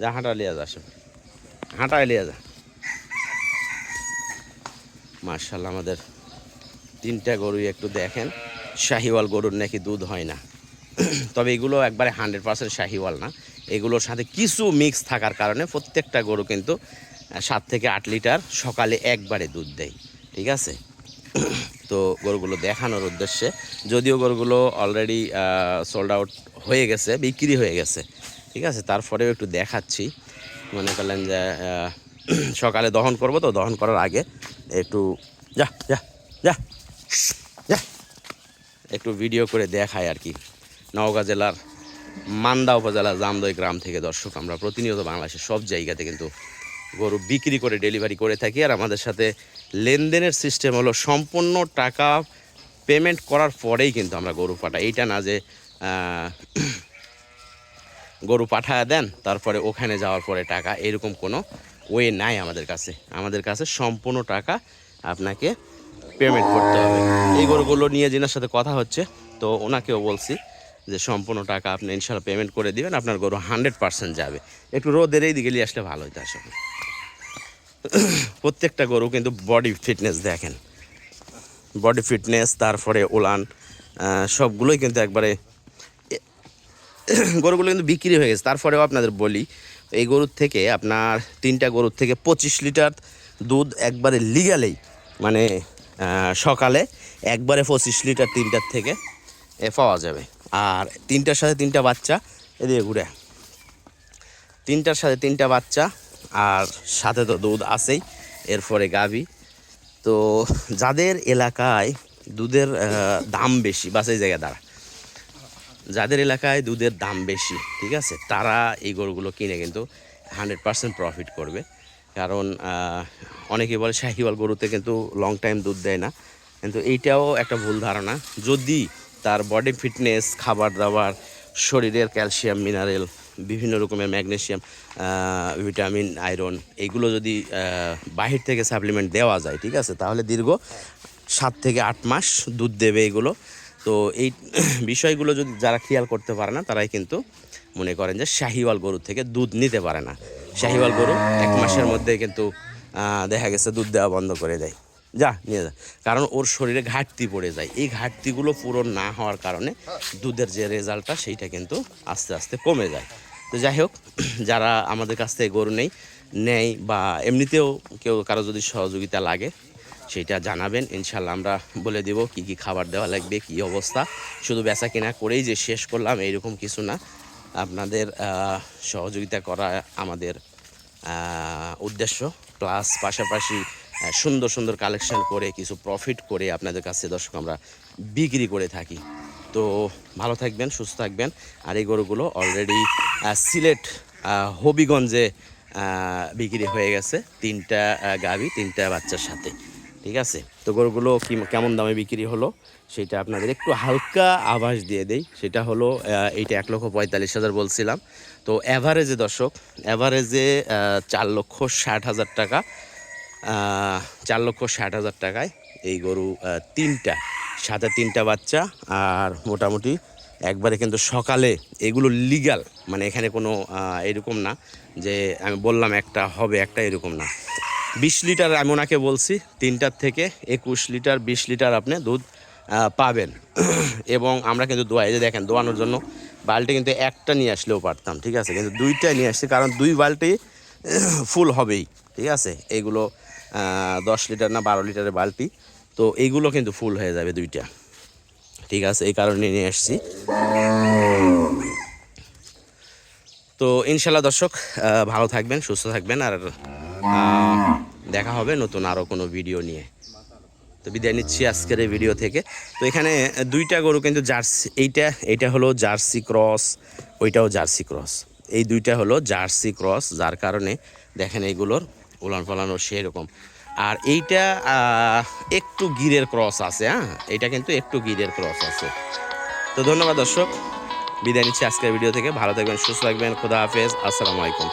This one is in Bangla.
যা হাঁটা লিয়া যা আসো হাঁটায় লিয়া যা। মার্শাল্লাহ আমাদের তিনটা গরুই একটু দেখেন। শাহিওয়াল গরুর নাকি দুধ হয় না। তবে এগুলো একবারে হান্ড্রেড পার্সেন্ট শাহিওয়াল না। এগুলোর সাথে কিছু মিক্স থাকার কারণে প্রত্যেকটা গরু কিন্তু সাত থেকে আট লিটার সকালে একবারে দুধ দেয়। ঠিক আছে? তো গরুগুলো দেখানোর উদ্দেশ্যে, যদিও গরুগুলো অলরেডি সোল্ড আউট হয়ে গেছে, বিক্রি হয়ে গেছে। ঠিক আছে, তারপরেও একটু দেখাচ্ছি। মনে করলেন যে সকালে দহন করব তো, দহন করার আগে একটু, যা যা যা যা, একটু ভিডিও করে দেখায় আর কি। নওগাঁ জেলার মান্দা উপজেলার জামদই গ্রাম থেকে দর্শক আমরা প্রতিনিয়ত বাংলাদেশের সব জায়গাতে কিন্তু গরু বিক্রি করে ডেলিভারি করে থাকি। আর আমাদের সাথে লেনদেনের সিস্টেম হলো সম্পূর্ণ টাকা পেমেন্ট করার পরেই কিন্তু আমরা গরু পাঠাই। এইটা না যে গরু পাঠায় দেন, তারপরে ওখানে যাওয়ার পরে টাকা, এরকম কোনো ওয়ে নাই আমাদের কাছে। আমাদের কাছে সম্পূর্ণ টাকা আপনাকে পেমেন্ট করতে হবে। এই গরুগুলো নিয়ে যিনার সাথে কথা হচ্ছে, তো ওনাকেও বলছি যে সম্পূর্ণ টাকা আপনি ইনশাল্লাহ পেমেন্ট করে দিবেন, আপনার গরু হান্ড্রেড পার্সেন্ট যাবে। একটু রোদের এই দিকে নিয়ে আসলে ভালো হতো আসলে। প্রত্যেকটা গরু কিন্তু বডি ফিটনেস দেখেন। বডি ফিটনেস তারপরে ওলান সবগুলোই কিন্তু একবারে গরুগুলো কিন্তু বিক্রি হয়ে গেছে। তারপরেও আপনাদের বলি, এই গরুর থেকে আপনার তিনটা গরুর থেকে পঁচিশ লিটার দুধ একবারে লিগালেই মানে সকালে একবারে পঁচিশ লিটার তিনটার থেকে এ পাওয়া যাবে। আর তিনটার সাথে তিনটা বাচ্চা, এদিকে ঘুরে তিনটার সাথে তিনটা বাচ্চা আর সাথে তো দুধ আছেই, এরপরে গাভী। তো যাদের এলাকায় দুধের দাম বেশি, বাস এই জায়গায় দাঁড়া। যাদের এলাকায় দুধের দাম বেশি, ঠিক আছে, তারা এই গরুগুলো কিনে কিন্তু হান্ড্রেড পার্সেন্ট প্রফিট করবে। কারণ অনেকে বলে শাহিওয়াল গরুতে কিন্তু লং টাইম দুধ দেয় না। কিন্তু এইটাও একটা ভুল ধারণা। যদি তার বডি ফিটনেস খাবার দাবার, শরীরের ক্যালসিয়াম মিনারেল বিভিন্ন রকমের ম্যাগনেশিয়াম ভিটামিন আয়রন এগুলো যদি বাহির থেকে সাপ্লিমেন্ট দেওয়া যায়, ঠিক আছে, তাহলে দীর্ঘ সাত থেকে আট মাস দুধ দেবে এগুলো। তো এই বিষয়গুলো যদি যারা খেয়াল করতে পারে না, তারাই কিন্তু মনে করেন যে শাহিওয়াল গরু থেকে দুধ নিতে পারে না। শাহিওয়াল গরু এক মাসের মধ্যে কিন্তু দেখা গেছে দুধ দেওয়া বন্ধ করে দেয়। যা, নিয়ে যা। কারণ ওর শরীরে ঘাটতি পড়ে যায়। এই ঘাটতিগুলো পূরণ না হওয়ার কারণে দুধের যে রেজাল্টটা, সেইটা কিন্তু আস্তে আস্তে কমে যায়। তো যাই হোক, যারা আমাদের কাছ থেকে গরু নেই, নেয় বা এমনিতেও কেউ কারও যদি সহযোগিতা লাগে সেটা জানাবেন। ইনশাল্লাহ আমরা বলে দেব কি কি খাবার দেওয়া লাগবে, কি অবস্থা। শুধু বেচা কিনা করেই যে শেষ করলাম, এইরকম কিছু না। আপনাদের সহযোগিতা করা আমাদের উদ্দেশ্য। প্লাস পাশাপাশি সুন্দর সুন্দর কালেকশন করে, কিছু প্রফিট করে আপনাদের কাছে দর্শক আমরা বিক্রি করে থাকি। তো ভালো থাকবেন, সুস্থ থাকবেন। আর এই গরুগুলো অলরেডি সিলেট হবিগঞ্জে বিক্রি হয়ে গেছে। তিনটা গাভী, তিনটা বাচ্চার সাথে। ঠিক আছে? তো গরুগুলো কি কেমন দামে বিক্রি হলো? সেটা আপনাদের একটু হালকা আভাস দিয়ে দেই। সেটা হলো এইটা এক লক্ষ পঁয়তাল্লিশ হাজার বলছিলাম। তো অ্যাভারেজে দর্শক অ্যাভারেজে চার লক্ষ ষাট হাজার টাকা চার লক্ষ ষাট হাজার টাকায় এই গরু তিনটা, সাথে তিনটা বাচ্চা। আর মোটামুটি একবারে কিন্তু সকালে এগুলো লিগাল মানে এখানে কোনো এরকম না যে আমি বললাম একটা হবে, একটা এরকম না। বিশ লিটার আমি ওনাকে বলছি, তিনটার থেকে একুশ লিটার, বিশ লিটার আপনি দুধ পাবেন। এবং আমরা কিন্তু দোয়া, এই যে দেখেন দোয়ানোর জন্য বালতি কিন্তু একটা নিয়ে আসলেও পারতাম, ঠিক আছে? কিন্তু দুইটা নিয়ে আসছি, কারণ দুই বালতি ফুল হবেই, ঠিক আছে? এগুলো দশ লিটার না বারো লিটারের বালতি, তো এইগুলো কিন্তু ফুল হয়ে যাবে দুইটা, ঠিক আছে? এই কারণে নিয়ে আসছি। তো ইনশাল্লাহ দর্শক ভালো থাকবেন, সুস্থ থাকবেন, আর দেখা হবে নতুন আরও কোনো ভিডিও নিয়ে। তো বিদায় নিচ্ছি আজকের এই ভিডিও থেকে। তো এখানে দুইটা গরু কিন্তু জার্সি, এইটা এইটা হলো জার্সি ক্রস, ওইটাও জার্সি ক্রস। এই দুইটা হলো জার্সি ক্রস, যার কারণে দেখেন এইগুলোর উলান পালানো সেরকম। আর এইটা একটু গিরের ক্রস আছে হ্যাঁ? এটা কিন্তু একটু গিরের ক্রস আছে। তো ধন্যবাদ দর্শক। বিদায় নিচ্ছি আজকের ভিডিও থেকে। ভালো থাকবেন, সুস্থ থাকবেন। খোদা হাফেজ। আসসালামু আলাইকুম।